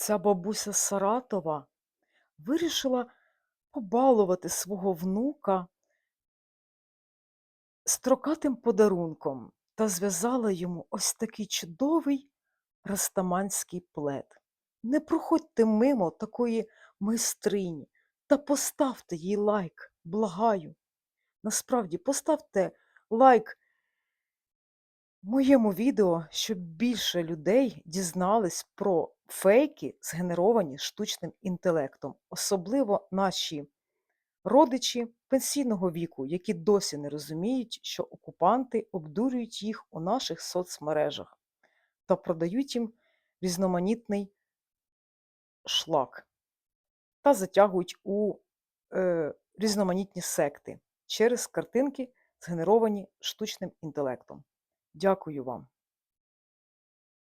Ця бабуся Саратова вирішила побалувати свого внука строкатим подарунком та зв'язала йому ось такий чудовий растаманський плед. Не проходьте мимо такої майстрині та поставте їй лайк, благаю. Насправді, поставте лайк моєму відео, щоб більше людей дізнались про фейки, згенеровані штучним інтелектом, особливо наші родичі пенсійного віку, які досі не розуміють, що окупанти обдурюють їх у наших соцмережах та продають їм різноманітний шлак та затягують у е, різноманітні секти через картинки, згенеровані штучним інтелектом. Дякую вам.